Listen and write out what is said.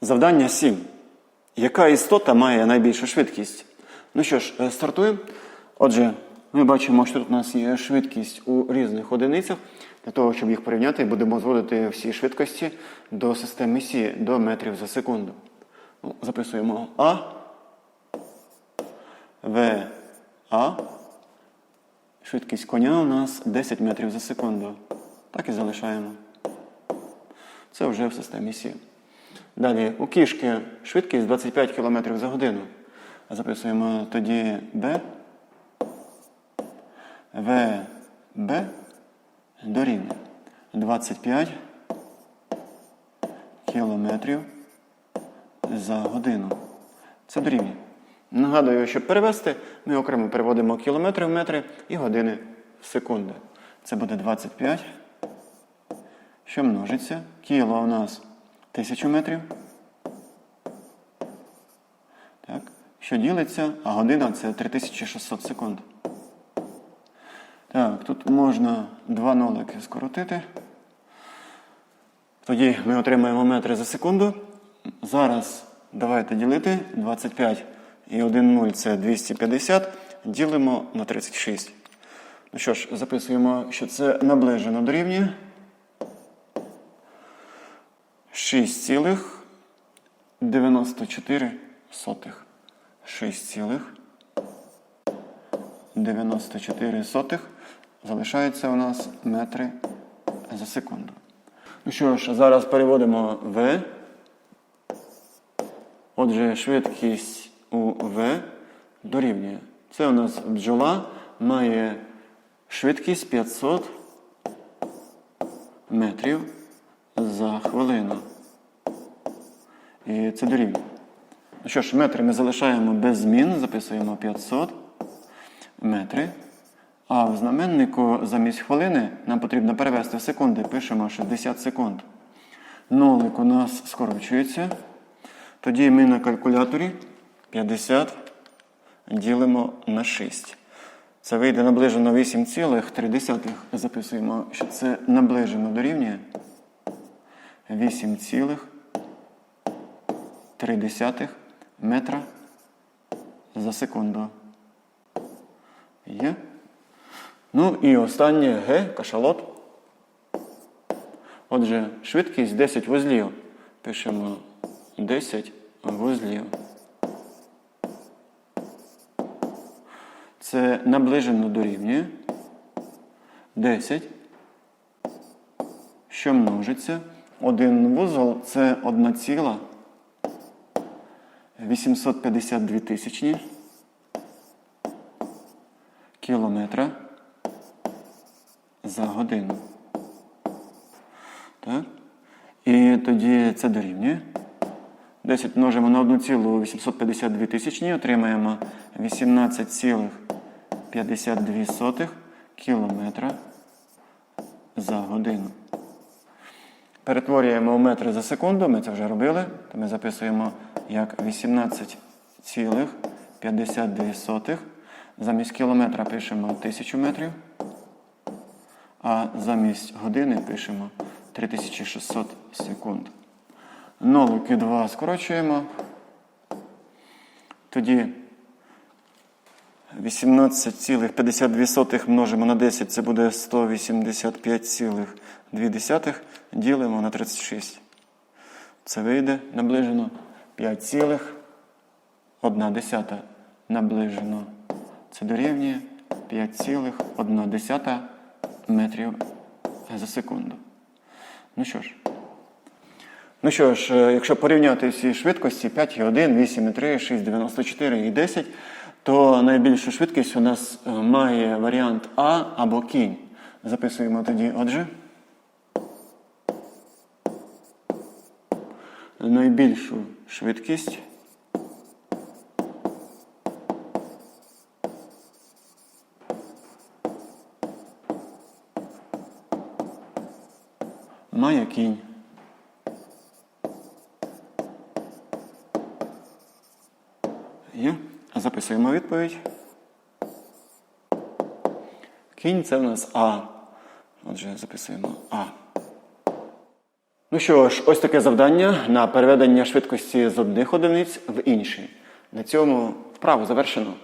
Завдання 7. Яка істота має найбільшу швидкість? Ну що ж, е, стартуємо. Отже, ми бачимо, що тут у нас є швидкість у різних одиницях. Для того, щоб їх порівняти, будемо зводити всі швидкості до системи Сі, до метрів за секунду. Ну, записуємо А, В, А. Швидкість коня у нас 10 метрів за секунду. Так і залишаємо. Це вже в системі Сі. Далі у кішки швидкість 25 км за годину. Записуємо тоді Б. В, Б дорівнює 25 кілометрів за годину. Це дорівнює. Нагадую, щоб перевести, ми окремо переводимо кілометри в метри і години в секунди. Це буде 25, що множиться. Кіло у нас 1000 метрів. Так. Що ділиться, а година це 3600 секунд. Так, тут можна два нолики скоротити. Тоді ми отримаємо метри за секунду. Зараз давайте ділити 25 і 1 0 це 250. Ділимо на 36. Ну що ж, записуємо, що це наближено дорівнює 6,94. 6,94 залишаються у нас метри за секунду. Ну що ж, зараз переводимо В. Отже, швидкість у В дорівнює. Це у нас бджола має швидкість 500 метрів за хвилину. І це дорівнює. Ну що ж, метри ми залишаємо без змін, записуємо 500 метри. А в знаменнику замість хвилини нам потрібно перевести в секунди. Пишемо 60 секунд. Нолик у нас скорочується. Тоді ми на калькуляторі 50 ділимо на 6. Це вийде наближено 8,3. Записуємо, що це наближено дорівнює 8,3 метра за секунду. Є. Ну і останнє Г, кашалот. Отже, швидкість 10 вузлів. Пишемо 10 вузлів. Це наближено дорівнює 10, що множиться. Один вузол це 1 ціла 852 тисячні кілометра за годину. Так? І тоді це дорівнює. 10 множимо на 1,852 тисячні, отримаємо 18,52 кілометра за годину. Перетворюємо в метри за секунду, ми це вже робили, то ми записуємо як 18,52. Замість кілометра пишемо 1000 метрів, а замість години пишемо 3600 секунд. Нолики 2 скорочуємо. Тоді 18,52 множимо на 10, це буде 185,2. Ділимо на 36. Це вийде наближено 5,1 наближено. Це дорівнює 5,1 метрів за секунду. Ну що ж. Ну що ж, е, якщо порівняти всі швидкості 5,1, 8,3, 6,94 і 10, то найбільшу швидкість у нас е, має варіант А або кінь. Записуємо тоді, отже. Найбільшу швидкість має кінь. Є. Записуємо відповідь. Кінь це в нас А. Отже, записуємо А. Ну що ж, ось таке завдання на переведення швидкості з одних одиниць в інші. На цьому вправу завершено.